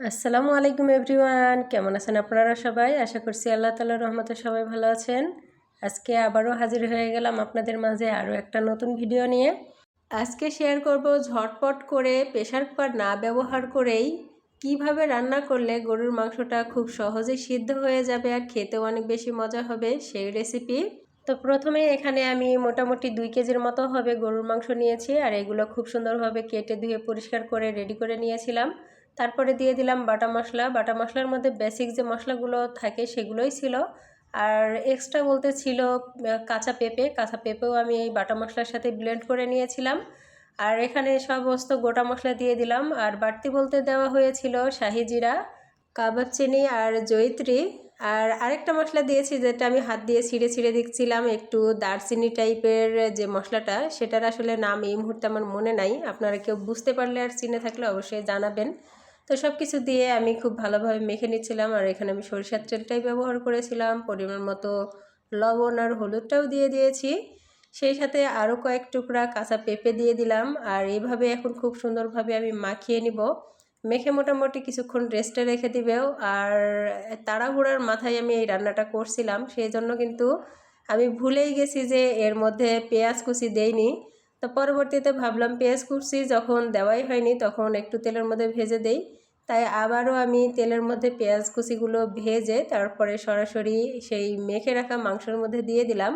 আসসালামু আলাইকুম এভরিওয়ান, কেমন আছেন আপনারা সবাই? আশা করছি আল্লাহ তালার রহমতে সবাই ভালো আছেন। আজকে আবারও হাজির হয়ে গেলাম আপনাদের মাঝে আরও একটা নতুন ভিডিও নিয়ে। আজকে শেয়ার করব ঝটপট করে প্রেশার কুকার না ব্যবহার করেই কীভাবে রান্না করলে গরুর মাংসটা খুব সহজেই সিদ্ধ হয়ে যাবে আর খেতেও অনেক বেশি মজা হবে সেই রেসিপি তো প্রথমে এখানে আমি মোটামুটি দুই কেজির মতো হবে গরুর মাংস নিয়েছি আর এগুলো খুব সুন্দরভাবে কেটে ধুয়ে পরিষ্কার করে রেডি করে নিয়েছিলাম। তারপরে দিয়ে দিলাম বাটা মশলা। বাটা মশলার মধ্যে বেসিক যে মশলাগুলো থাকে সেগুলোই ছিল। আর এক্সট্রা বলতে ছিল কাঁচা পেঁপে। কাঁচা পেঁপেও আমি এই বাটা মশলার সাথে ব্লেন্ড করে নিয়েছিলাম। আর এখানে সমস্ত গোটা মশলা দিয়ে দিলাম। আর বাড়তি বলতে দেওয়া হয়েছিল শাহি জিরা, কাবাব চিনি আর জৈত্রী আর আরেকটা মশলা দিয়েছি যেটা আমি হাত দিয়ে ছিঁড়ে ছিঁড়ে দেখছিলাম, একটু দারচিনি টাইপের যে মশলাটা, সেটার আসলে নাম এই মুহূর্তে আমার মনে নাই। আপনারা কেউ বুঝতে পারলে আর চিনে থাকলে অবশ্যই জানাবেন। তো সব কিছু দিয়ে আমি খুব ভালোভাবে মেখে নিচ্ছিলাম। আর এখানে আমি সরিষার তেলটাই ব্যবহার করেছিলাম। পরিমাণ মতো লবণ আর হলুদটাও দিয়ে দিয়েছি। সেই সাথে আরও কয়েক টুকরা কাঁচা পেঁপে দিয়ে দিলাম। আর এইভাবে এখন খুব সুন্দরভাবে আমি মাখিয়ে নিব। মেখে মোটামুটি কিছুক্ষণ রেস্টে রেখে দিবেও। আর তাড়াহুড়ার মাথায় আমি এই রান্নাটা করছিলাম। সেই জন্য কিন্তু আমি ভুলেই গেছি যে এর মধ্যে পেঁয়াজ কুচি দেইনি। তো পরবর্তীতে ভাবলাম পেঁয়াজ কুচি যখন দেওয়াই হয়নি তখন একটু তেলের মধ্যে ভেজে দেই। তাই আবারও আমি তেলের মধ্যে পেঁয়াজ কুচিগুলো ভেজে তারপরে সরাসরি সেই মেখে রাখা মাংসের মধ্যে দিয়ে দিলাম।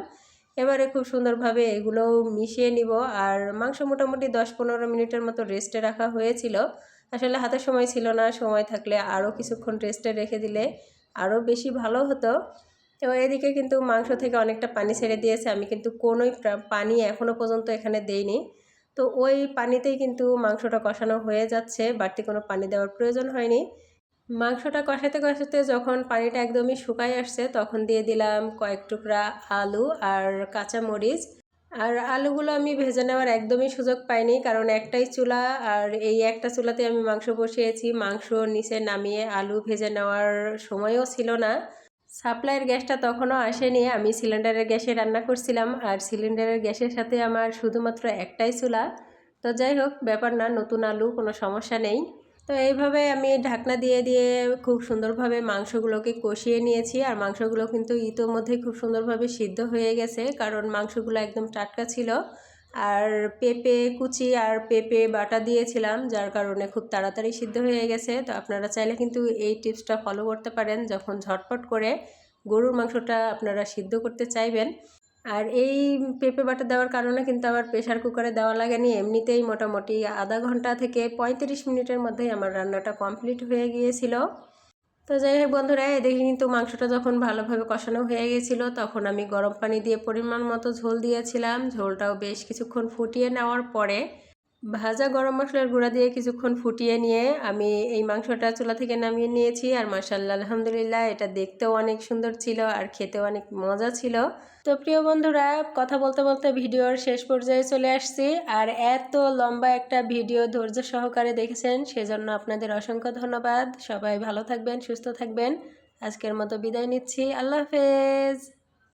এবারে খুব সুন্দরভাবে এগুলো মিশিয়ে নিব আর মাংস মোটামুটি দশ পনেরো মিনিটের মতো রেস্টে রাখা হয়েছিল। আসলে হাতে সময় ছিল না, সময় থাকলে আরও কিছুক্ষণ রেস্টে রেখে দিলে আরও বেশি ভালো হতো। তো এদিকে কিন্তু মাংস থেকে অনেকটা পানি ছেড়ে দিয়েছে। আমি কিন্তু কোনোই পানি এখনও পর্যন্ত এখানে দেইনি। তো ওই পানিতেই কিন্তু মাংসটা কষানো হয়ে যাচ্ছে। বাড়তি কোনো পানি দেওয়ার প্রয়োজন হয়নি। মাংসটা কষাতে কষাতে যখন পানিটা একদমই শুকাই আসছে, তখন দিয়ে দিলাম কয়েক টুকরা আলু আর কাঁচা মরিচ। আর আলুগুলো আমি ভেজে নেওয়ার একদমই সুযোগ পাইনি, কারণ একটাই চুলা আর এই একটা চুলাতে আমি মাংস বসিয়েছি। মাংস নিচে নামিয়ে আলু ভেজে নেওয়ার সময়ও ছিল না। সাপ্লাইয়ের গ্যাসটা তখনও আসেনি। আমি সিলিন্ডারের গ্যাসে রান্না করছিলাম আর সিলিন্ডারের গ্যাসের সাথে আমার শুধুমাত্র একটাই চুলা। তো যাই হোক, ব্যাপার না, নতুন আলু, কোনো সমস্যা নেই। তো এইভাবে আমি ঢাকনা দিয়ে দিয়ে খুব সুন্দরভাবে মাংসগুলোকে কষিয়ে নিয়েছি আর মাংসগুলো কিন্তু ইতোমধ্যেই খুব সুন্দরভাবে সিদ্ধ হয়ে গেছে, কারণ মাংসগুলো একদম টাটকা ছিল। আর পেঁপে কুচি আর পেঁপে বাটা দিয়েছিলাম, যার কারণে খুব তাড়াতাড়ি সিদ্ধ হয়ে গেছে। তো আপনারা চাইলে কিন্তু এই টিপসটা ফলো করতে পারেন, যখন ঝটপট করে গরুর মাংসটা আপনারা সিদ্ধ করতে চাইবেন। আর এই পেঁপে বাটা দেওয়ার কারণে কিন্তু আবার প্রেশার কুকারে দেওয়া লাগেনি। এমনিতেই মোটামুটি আধা ঘণ্টা থেকে পঁয়ত্রিশ মিনিটের মধ্যেই আমার রান্নাটা কমপ্লিট হয়ে গিয়েছিল। তো যাই হোক বন্ধুরা এদিকে কিন্তু মাংসটা যখন ভালোভাবে কষানো হয়ে গেছিল, তখন আমি গরম পানি দিয়ে পরিমাণ মতো ঝোল দিয়েছিলাম। ঝোলটাও বেশ কিছুক্ষণ ফুটিয়ে নেওয়ার পরে ভাজা গরম মশলার গুঁড়া দিয়ে কিছুক্ষণ ফুটিয়ে নিয়ে আমি এই মাংসটা চুলা থেকে নামিয়ে নিয়েছি। আর মাসাল্লাহ আলহামদুলিল্লাহ, এটা দেখতেও অনেক সুন্দর ছিল আর খেতেও অনেক মজা ছিল। তো প্রিয় বন্ধুরা, কথা বলতে বলতে ভিডিওর শেষ পর্যায়ে চলে আসছি। আর এত লম্বা একটা ভিডিও ধৈর্য সহকারে দেখেছেন, সেজন্য আপনাদের অসংখ্য ধন্যবাদ। সবাই ভালো থাকবেন, সুস্থ থাকবেন। আজকের মতো বিদায় নিচ্ছি। আল্লাহ হাফেজ।